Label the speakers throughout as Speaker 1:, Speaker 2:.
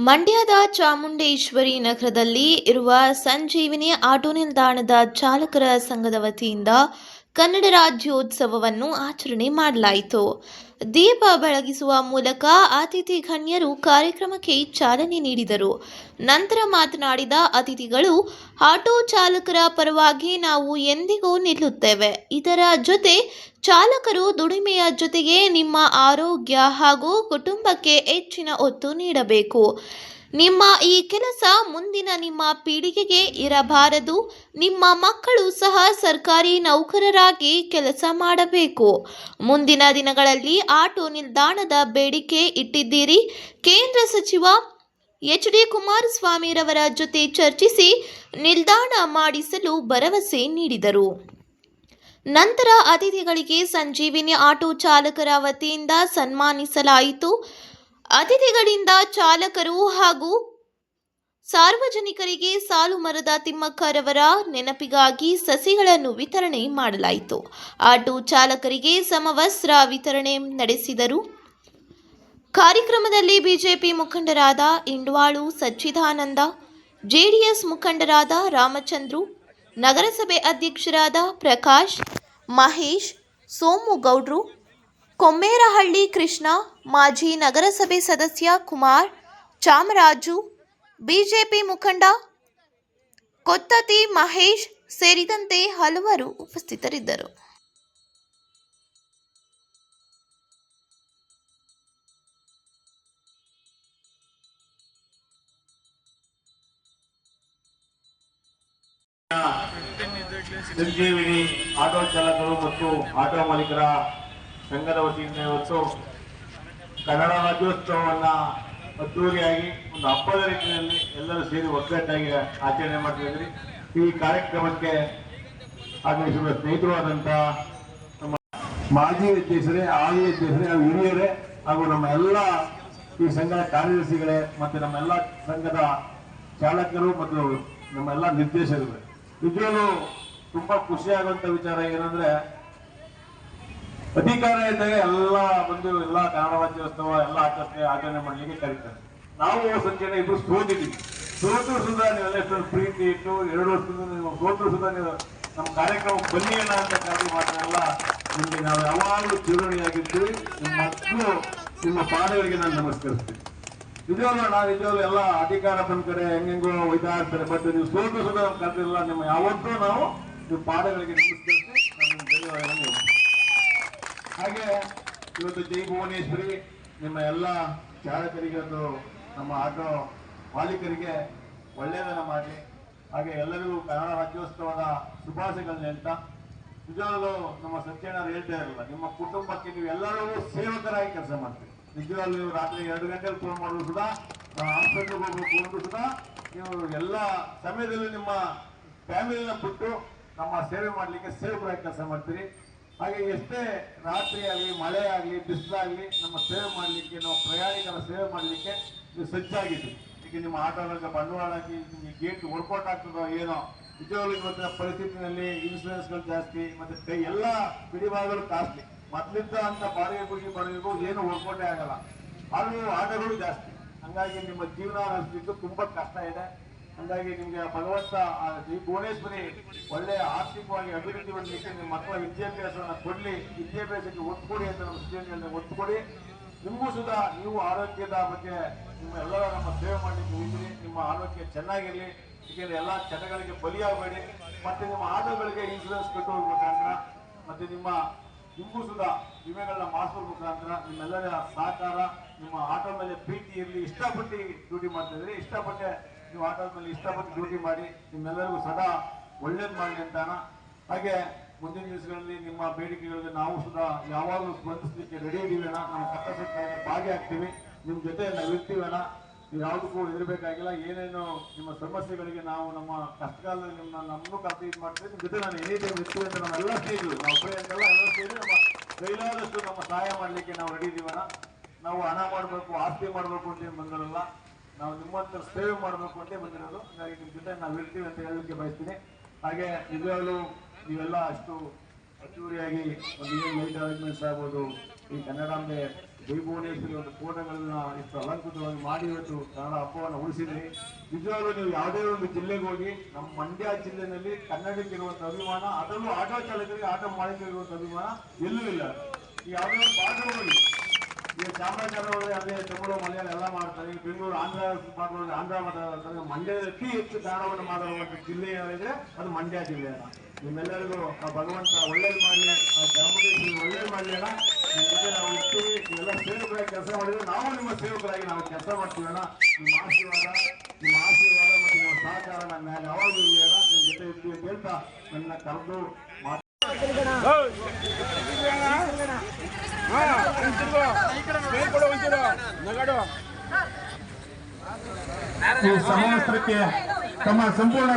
Speaker 1: ಮಂಡ್ಯದ ಚಾಮುಂಡೇಶ್ವರಿ ನಗರದಲ್ಲಿ ಇರುವ ಸಂಜೀವಿನಿ ಆಟೋ ನಿಲ್ದಾಣದ ಚಾಲಕರ ಸಂಘದ ವತಿಯಿಂದ ಕನ್ನಡ ರಾಜ್ಯೋತ್ಸವವನ್ನು ಆಚರಣೆ ಮಾಡಲಾಯಿತು. ದೀಪ ಬೆಳಗಿಸುವ ಮೂಲಕ ಅತಿಥಿ ಗಣ್ಯರು ಕಾರ್ಯಕ್ರಮಕ್ಕೆ ಚಾಲನೆ ನೀಡಿದರು. ನಂತರ ಮಾತನಾಡಿದ ಅತಿಥಿಗಳು, ಆಟೋ ಚಾಲಕರ ಪರವಾಗಿ ನಾವು ಎಂದಿಗೂ ನಿಲ್ಲುತ್ತೇವೆ. ಇದರ ಜೊತೆ ಚಾಲಕರು ದುಡಿಮೆಯ ಜೊತೆಗೆ ನಿಮ್ಮ ಆರೋಗ್ಯ ಹಾಗೂ ಕುಟುಂಬಕ್ಕೆ ಹೆಚ್ಚಿನ ಒತ್ತು ನೀಡಬೇಕು. ನಿಮ್ಮ ಈ ಕೆಲಸ ಮುಂದಿನ ನಿಮ್ಮ ಪೀಳಿಗೆಗೆ ಇರಬಾರದು. ನಿಮ್ಮ ಮಕ್ಕಳು ಸಹ ಸರ್ಕಾರಿ ನೌಕರರಾಗಿ ಕೆಲಸ ಮಾಡಬೇಕು. ಮುಂದಿನ ದಿನಗಳಲ್ಲಿ ಆಟೋ ನಿಲ್ದಾಣದ ಬೇಡಿಕೆ ಇಟ್ಟಿದ್ದೀರಿ. ಕೇಂದ್ರ ಸಚಿವ ಎಚ್ ಡಿ ಕುಮಾರಸ್ವಾಮಿರವರ ಜೊತೆ ಚರ್ಚಿಸಿ ನಿಲ್ದಾಣ ಮಾಡಿಸಲು ಭರವಸೆ ನೀಡಿದರು. ನಂತರ ಅತಿಥಿಗಳಿಗೆ ಸಂಜೀವಿನಿ ಆಟೋ ಚಾಲಕರ ವತಿಯಿಂದ ಸನ್ಮಾನಿಸಲಾಯಿತು. ಅತಿಥಿಗಳಿಂದ ಚಾಲಕರು ಹಾಗೂ ಸಾರ್ವಜನಿಕರಿಗೆ ಸಾಲು ಮರದ ತಿಮ್ಮಕ್ಕರವರ ನೆನಪಿಗಾಗಿ ಸಸಿಗಳನ್ನು ವಿತರಣೆ ಮಾಡಲಾಯಿತು. ಆಟೋ ಚಾಲಕರಿಗೆ ಸಮವಸ್ತ್ರ ವಿತರಣೆ ನಡೆಸಿದರು. ಕಾರ್ಯಕ್ರಮದಲ್ಲಿ ಬಿಜೆಪಿ ಮುಖಂಡರಾದ ಇಂಡ್ವಾಳು ಸಚ್ಚಿದಾನಂದ, ಜೆಡಿಎಸ್ ಮುಖಂಡರಾದ ರಾಮಚಂದ್ರು, ನಗರಸಭೆ ಅಧ್ಯಕ್ಷರಾದ ಪ್ರಕಾಶ್, ಮಹೇಶ್ ಸೋಮು ಗೌಡ್ರು ಕೊಮ್ಮೇರಹಳ್ಳಿ ಕೃಷ್ಣ, ಮಾಜಿ ನಗರಸಭೆ ಸದಸ್ಯ ಕುಮಾರ್, ಚಾಮರಾಜು, ಬಿಜೆಪಿ ಮುಖಂಡ ಕೊತ್ತತಿ ಮಹೇಶ್ ಸೇರಿದಂತೆ ಹಲವರು ಉಪಸ್ಥಿತರಿದ್ದರು.
Speaker 2: ಆಟೋ ಚಾಲಕರು ಮತ್ತು ಆಟೋ ಮಾಲೀಕರ ಸಂಘದ ವತಿಯಿಂದ ಇವತ್ತು ಕನ್ನಡ ರಾಜ್ಯೋತ್ಸವವನ್ನ ಅದ್ದೂರಿಯಾಗಿ ಒಂದು ಹಬ್ಬದ ರೀತಿಯಲ್ಲಿ ಎಲ್ಲರೂ ಸೇರಿ ಒಗ್ಗಟ್ಟಾಗಿ ಆಚರಣೆ ಮಾಡ್ತಾ ಇದ್ರಿ. ಈ ಕಾರ್ಯಕ್ರಮಕ್ಕೆ ಆಗಮಿಸಿರುವ ಸ್ನೇಹಿತರು ನಮ್ಮ ಮಾಜಿ ಅಧ್ಯಕ್ಷರೇ ಹಾಲಿ ಅಧ್ಯಕ್ಷರೇ ಹಾಗೂ ಹಿರಿಯರೇ ಹಾಗೂ ನಮ್ಮ ಎಲ್ಲ ಈ ಸಂಘದ ಕಾರ್ಯದರ್ಶಿಗಳೇ ಮತ್ತು ನಮ್ಮೆಲ್ಲ ಸಂಘದ ಚಾಲಕರು ಮತ್ತು ನಮ್ಮೆಲ್ಲ ನಿರ್ದೇಶಕರು ನಿಜವಾಗ್ಲೂ ತುಂಬಾ ಖುಷಿಯಾಗುವಂತ ವಿಚಾರ ಏನಂದ್ರೆ ಅಧಿಕಾರ ಇದ್ದಾಗ ಎಲ್ಲ ಬಂದು ಎಲ್ಲ ಕನ್ನಡ ರಾಜ್ಯೋತ್ಸವ ಎಲ್ಲ ಆಚರಣೆ ಆಚರಣೆ ಮಾಡಲಿಕ್ಕೆ ಕರೀತಾರೆ. ನಾವು ಸಂಜೆ ಇಬ್ಬರು ಸೋತಿದ್ದೀವಿ ಸೋತು ಸುಧಾ ನೀವು ಎಷ್ಟೊಂದು ಪ್ರೀತಿ ಇಟ್ಟು ಎರಡು ವರ್ಷದಿಂದ ನೀವು ಸೋತು ಸುಧಾ ನೀವು ನಮ್ಮ ಕಾರ್ಯಕ್ರಮ ಬನ್ನಿ ಅಣ್ಣ ಅಂತ ಕಾರ್ಯ ಮಾತಲ್ಲ ನಿಮಗೆ ನಾವು ಯಾವಾಗಲೂ ಚಿರುಣಿಯಾಗಿರ್ತೀವಿ ನಿಮ್ಮ ಮಕ್ಕಳು ನಿಮ್ಮ ಪಾದಗಳಿಗೆ ನಾನು ನಮಸ್ಕರಿಸ್ತೀನಿ. ನಿಜವಾಗ್ಲೂ ನಾವು ನಿಜವಾಗ್ಲೂ ಎಲ್ಲ ಅಧಿಕಾರ ಬಂದ ಕಡೆ ಹೆಂಗೆಂಗೋ ಒಯ್ತಾ ಇರ್ತಾರೆ ಬಟ್ ನೀವು ಸೋತು ಸುಧಾ ಕರೆದಿಲ್ಲ, ನಿಮ್ಮ ಯಾವತ್ತೂ ನಾವು ನಿಮ್ಮ ಪಾದಗಳಿಗೆ ನಮಸ್ಕರಿಸಿ ನಾನು ಹೇಳ್ತೀನಿ. ಹಾಗೆ ಇವತ್ತು ಜೈ ಭುವನೇಶ್ವರಿ, ನಿಮ್ಮ ಎಲ್ಲ ಚಾಲಕರಿಗೆ ಒಂದು ನಮ್ಮ ಆಟೋ ಮಾಲೀಕರಿಗೆ ಒಳ್ಳೆಯದನ್ನ ಮಾಡಿ. ಹಾಗೆ ಎಲ್ಲರಿಗೂ ಕನ್ನಡ ರಾಜ್ಯೋತ್ಸವದ ಶುಭಾಶಯಗಳನ್ನ ಹೇಳ್ತಾ, ನಿಜವಾಗ್ಲೂ ನಮ್ಮ ಸತ್ಯನಾರ ಹೇಳ್ತಾ ಇರಲ್ಲ ನಿಮ್ಮ ಕುಟುಂಬಕ್ಕೆ ನೀವು ಎಲ್ಲರೂ ಸೇವಕರಾಗಿ ಕೆಲಸ ಮಾಡ್ತೀವಿ ನಿಜವಾಗ್ಲೂ ನೀವು ರಾತ್ರಿ ಎರಡು ಗಂಟೆಗೆ ಫೋನ್ ಮಾಡೋದು ಸುಧಾ ಹಾಸ್ಪಿಟ್ಲ್ಗೆ ಹೋಗ್ಬೇಕು ಅಂದ್ರೂ ಸುಧಾ. ನೀವು ಎಲ್ಲ ಸಮಯದಲ್ಲೂ ನಿಮ್ಮ ಫ್ಯಾಮಿಲಿನ ಬಿಟ್ಟು ನಮ್ಮ ಸೇವೆ ಮಾಡಲಿಕ್ಕೆ ಸೇವಕರಾಗಿ ಕೆಲಸ ಮಾಡ್ತೀರಿ. ಹಾಗೆ ಎಷ್ಟೇ ರಾತ್ರಿ ಆಗಲಿ, ಮಳೆ ಆಗಲಿ, ಬಿಸಿಲಾಗಲಿ, ನಮ್ಮ ಸೇವೆ ಮಾಡಲಿಕ್ಕೆ ನಾವು ಪ್ರಯಾಣಿಕರ ಸೇವೆ ಮಾಡಲಿಕ್ಕೆ ನೀವು ಸಜ್ಜಾಗಿದ್ದೀವಿ ಈಗ ನಿಮ್ಮ ಆಟೋದಾಗ ಬಂಡವಾಳ ಹಾಕಿ ನಿಮಗೆ ಗೇಟ್ ವರ್ಕೌಟ್ ಏನೋ, ನಿಜವಾಗ್ಲೂ ಇವತ್ತಿನ ಪರಿಸ್ಥಿತಿನಲ್ಲಿ ಇನ್ಸೂರೆನ್ಸ್ಗಳು ಜಾಸ್ತಿ, ಮತ್ತೆ ಕೈ ಎಲ್ಲ ಬಿಡಿಭಾಗಗಳು ಕಾಸ್ಟ್ಲಿ. ಮೊದಲಿದ್ದ ಅಂತ ಬಾಡಿಗೆ ಖುಷಿ ಬಾಡಿಗೆಗೂ ಏನು ವರ್ಕೌಟೇ ಆಗಲ್ಲ. ಆದರೂ ಆಟಗಳು ಜಾಸ್ತಿ. ಹಂಗಾಗಿ ನಿಮ್ಮ ಜೀವನ ನಡೆಸಲಿಕ್ಕೆ ತುಂಬ ಕಷ್ಟ ಇದೆ. ಹಂಗಾಗಿ ನಿಮ್ಗೆ ಭಗವಂತ ಭುವನೇಶ್ವರಿ ಒಳ್ಳೆ ಆರ್ಥಿಕವಾಗಿ ಅಭಿವೃದ್ಧಿ ಹೊಂದಲಿಕ್ಕೆ ನಿಮ್ಮ ಮಕ್ಕಳ ವಿದ್ಯಾಭ್ಯಾಸವನ್ನು ಕೊಡಲಿ, ವಿದ್ಯಾಭ್ಯಾಸಕ್ಕೆ ಒತ್ತು ಕೊಡಿ ಅಂತ ನಮ್ಮ ಸ್ಟೂಡೆಂಟ್ ಒತ್ತು ಕೊಡಿ ನಿಮಗೂ ಸುಧಾ ನೀವು ಆರೋಗ್ಯದ ಬಗ್ಗೆ ನಿಮ್ಮ ಎಲ್ಲರ ನಮ್ಮ ಸೇವೆ ಮಾಡಲಿಕ್ಕೆ ಹೋಗಿದ್ರಿ ನಿಮ್ಮ ಆರೋಗ್ಯ ಚೆನ್ನಾಗಿರಲಿ ಏಕೆಂದ್ರೆ ಎಲ್ಲ ಚಟಗಳಿಗೆ ಬಲಿಯಾಗಬೇಡಿ. ಮತ್ತೆ ನಿಮ್ಮ ಆಟೋಗಳಿಗೆ ಇನ್ಶೂರೆನ್ಸ್ ಕಟ್ಟುವ ಮುಖಾಂತರ, ಮತ್ತೆ ನಿಮ್ಮ, ನಿಮಗೂ ಸುಧಾ ವಿಮೆಗಳನ್ನ ಮಾಡಿಸೋ ಮುಖಾಂತರ ನಿಮ್ಮೆಲ್ಲರ ಸಹಕಾರ, ನಿಮ್ಮ ಆಟೋ ಮೇಲೆ ಪ್ರೀತಿ ಇರಲಿ, ಇಷ್ಟಪಟ್ಟು ಡ್ಯೂಟಿ ಮಾಡ್ತಾ ಇದ್ರಿ ಇಷ್ಟಪಟ್ಟೆ ನೀವು ಆಟೋ ಮೇಲೆ ಇಷ್ಟಪಟ್ಟು ಡ್ಯೂಟಿ ಮಾಡಿ, ನಿಮ್ಮೆಲ್ಲರಿಗೂ ಸದಾ ಒಳ್ಳೇದು ಮಾಡಲಿ ಅಂತಾನ. ಹಾಗೆ ಮುಂದಿನ ದಿವಸಗಳಲ್ಲಿ ನಿಮ್ಮ ಬೇಡಿಕೆಗಳಿಗೆ ನಾವು ಸುಧಾ ಯಾವಾಗಲೂ ಸ್ಪಂದಿಸಲಿಕ್ಕೆ ರೆಡಿ ಇದೀವಿ ನಾವು ಕಷ್ಟ ಭಾಗಿಯಾಗ್ತೀವಿ ನಿಮ್ಮ ಜೊತೆ ನಾವು ಇರ್ತೀವಣ ನೀವು ಯಾವುದಕ್ಕೂ ಇರಬೇಕಾಗಿಲ್ಲ ಏನೇನು ನಿಮ್ಮ ಸಮಸ್ಯೆಗಳಿಗೆ ನಾವು ನಮ್ಮ ಕಷ್ಟಕಾಲದಲ್ಲಿ ನಿಮ್ಮ ನಮ್ಮನ್ನು ಕರೆದು ಇದು ಮಾಡ್ತೀವಿ. ನಿಮ್ಮ ಜೊತೆ ನಾನು ಏನೇ ಇರ್ತೀವಿ ಅಂತ ನಾವೆಲ್ಲ ಸ್ಟೇಜು ನಾವು ಒಬ್ಬರೇ ಅಂತಲ್ಲ ಎಲ್ಲ ಸೇರಿ ನಮ್ಮ ಕೈಲಾದಷ್ಟು ನಮ್ಮ ಸಹಾಯ ಮಾಡಲಿಕ್ಕೆ ನಾವು ರೆಡಿ ಇದೀವನ ನಾವು ಹಣ ಮಾಡಬೇಕು, ಆಸ್ತಿ ಮಾಡಬೇಕು ಅಂತ ಏನು ಬಂದಿರಲ್ಲ. ನಾವು ನಿಮ್ಮಂತ ಸೇವೆ ಮಾಡಬೇಕು ಅಂತ ಬಂದಿರೋದು. ಹಾಗಾಗಿ ನಿಮ್ಮ ಜೊತೆ ನಾವು ಇರ್ತೀವಿ ಅಂತ ಹೇಳಲಿಕ್ಕೆ ಬಯಸ್ತೀನಿ. ಹಾಗೆ ನಿಜವಾಗ್ಲೂ ನೀವೆಲ್ಲ ಅಷ್ಟು ಅಚ್ಚೂರಿಯಾಗಿ ಒಂದು ಏನು ಲೈಟ್ ಅರೇಂಜ್ಮೆಂಟ್ಸ್ ಆಗ್ಬೋದು. ಈ ಕನ್ನಡಾಂಬೆ ಭುವನೇಶ್ವರಿ ಒಂದು ಫೋಟೋಗಳನ್ನ ಇಷ್ಟು ಅಲಂಕೃತವಾಗಿ ಮಾಡಿ ಇವತ್ತು ಕನ್ನಡ ಹಬ್ಬವನ್ನು ಉಳಿಸಿದ್ರಿ. ನಿಜವಾಗ್ಲೂ ನೀವು ಯಾವುದೇ ಒಂದು ಜಿಲ್ಲೆಗೆ ಹೋಗಿ ನಮ್ಮ ಮಂಡ್ಯ ಜಿಲ್ಲೆನಲ್ಲಿ ಕನ್ನಡಕ್ಕೆ ಇರುವಂತ ಅಭಿಮಾನ, ಅದರಲ್ಲೂ ಆಟೋ ಚಾಲಕರಿಗೆ, ಆಟೋ ಮಾಲೀಕರಿಗೆ ಇರುವಂತ ಅಭಿಮಾನ ಎಲ್ಲೂ ಇಲ್ಲ. ಈ ಯಾವುದೇ ಒಂದು ಪಾಠ ಹೋಗಿ ಈಗ ಚಾಮರಾಜನಗರ ಅದೇ ತಮಿಳು ಮಲಯಾಳ ಎಲ್ಲ ಈಗ ಬೆಂಗಳೂರು ಆಂಧ್ರ ಮಾತಾಡೋದು ಆಂಧ್ರ ಮಾತಾಡ್ತಾರೆ ಮಂಡ್ಯದ ಅತಿ ಹೆಚ್ಚು ಕನ್ನಡವನ್ನು ಮಾತಾಡುವಂತ ಜಿಲ್ಲೆ ಹೇಳಿದ್ರೆ ಅದು ಮಂಡ್ಯ ಜಿಲ್ಲೆ ಅಲ್ಲ. ನಿಮ್ಮೆಲ್ಲರಿಗೂ ಆ ಭಗವಂತ ಒಳ್ಳೇದು ಮಾಡಲಿ, ಆ ಚಾಮುಂಡೇಶ್ವರಿ ಒಳ್ಳೇದು ಮಾಡಲಿ ಜೊತೆ ನಾವು ಇರ್ತೀವಿ ನೀವೆಲ್ಲ ಸೇವಕರಾಗಿ ಕೆಲಸ ಮಾಡಿದ್ರೆ ನಾವು ನಿಮ್ಮ ಸೇವಕರಾಗಿ ನಾವು ಕೆಲಸ ಮಾಡ್ತೀವಿ ಅಣ್ಣ ನಿಮ್ಮ ಆಶೀರ್ವಾದ ನಿಮ್ಮ ಆಶೀರ್ವಾದ ಮತ್ತು ನಿಮ್ಮ ಸಹಕಾರ ನನ್ನ ಮ್ಯಾಲೆ ಯಾವಾಗಲೂ ಇಲ್ಲ ನಿಮ್ಮ ಜೊತೆ ಇರ್ತೀವಿ ಅಂತ ಹೇಳ್ತಾ ನನ್ನ ಕರೆದು ಮಾತು ಈ ಸಮವಸ್ತ್ರಕ್ಕೆ ತಮ್ಮ ಸಂಪೂರ್ಣ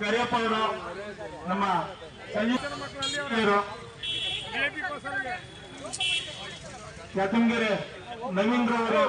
Speaker 2: ಕರಿಯಪ್ಪ ಅವರು ನಮ್ಮ ಯತಂಗೆರೆ ನವೀಂದ್ರ ಅವರು